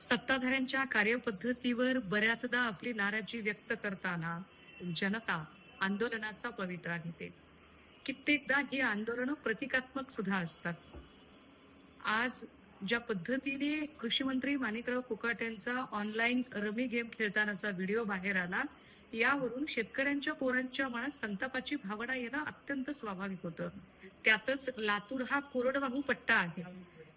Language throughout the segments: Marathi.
सत्ताधाऱ्यांच्या कार्यपद्धतीवर बऱ्याचदा आपली नाराजी व्यक्त करताना जनता आंदोलनाचा पवित्रा घेते. कित्येकदा ही आंदोलनं प्रतिकात्मक सुद्धा असतात. आज ज्या पद्धतीने कृषी मंत्री माणिकराव कुकाटेंचा ऑनलाईन रमी गेम खेळतानाचा व्हिडिओ बाहेर आला यावरून शेतकऱ्यांच्या पोरांच्या मनात संतापाची भावना येणं अत्यंत स्वाभाविक होतं. त्यातच लातूर हा कोरडवाहू पट्टा आहे.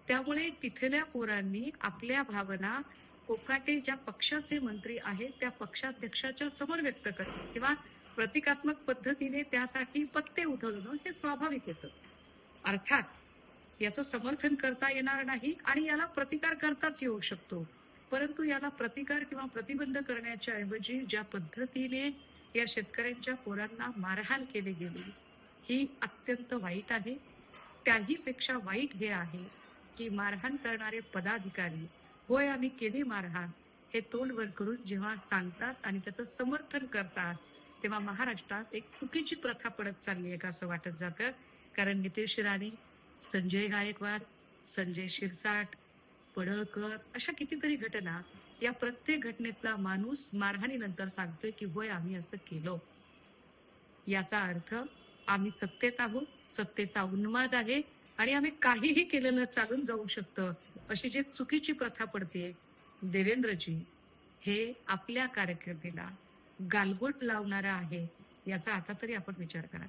त्यामुळे तिथल्या पोरांनी आपल्या भावना कोकाटे ज्या पक्षाचे मंत्री आहेत त्या पक्षाध्यक्षाच्या समोर व्यक्त करणं किंवा प्रतिकात्मक पद्धतीने त्यासाठी पत्ते उधळणं हे स्वाभाविक येतं अर्थात याचं समर्थन करता येणार नाही आणि याला प्रतिकार करताच येऊ शकतो. परंतु याला प्रतिकार किंवा प्रतिबंध करण्याच्या ऐवजी ज्या पद्धतीने या शेतकऱ्यांच्या पोरांना मारहाण केली गेली ही अत्यंत वाईट आहे. त्याही पेक्षा वाईट हे आहे. की मारहाण करणारे पदाधिकारी होय आम्ही केली मारहाण. हे तोंड वर करून जेव्हा सांगतात आणि त्याचं समर्थन करतात तेव्हा महाराष्ट्रात एक चुकीची प्रथा पडत चालली आहे का असं वाटत जातं? कारण नितेश राणे संजय गायकवाड संजय शिरसाट पडळकर अशा कितीतरी घटना या प्रत्येक घटनेतला माणूस मारहाणीनंतर सांगतोय की होय आम्ही असं केलं. याचा अर्थ आम्ही सत्तेत आहोत सत्तेचा उन्माद आहे आणि आम्ही काहीही केलेलं चालून जाऊ शकतं. अशी जी चुकीची प्रथा पडते देवेंद्रजी हे आपल्या कारकिर्दीला गालबोट लावणारा आहे याचा आता तरी आपण विचार करा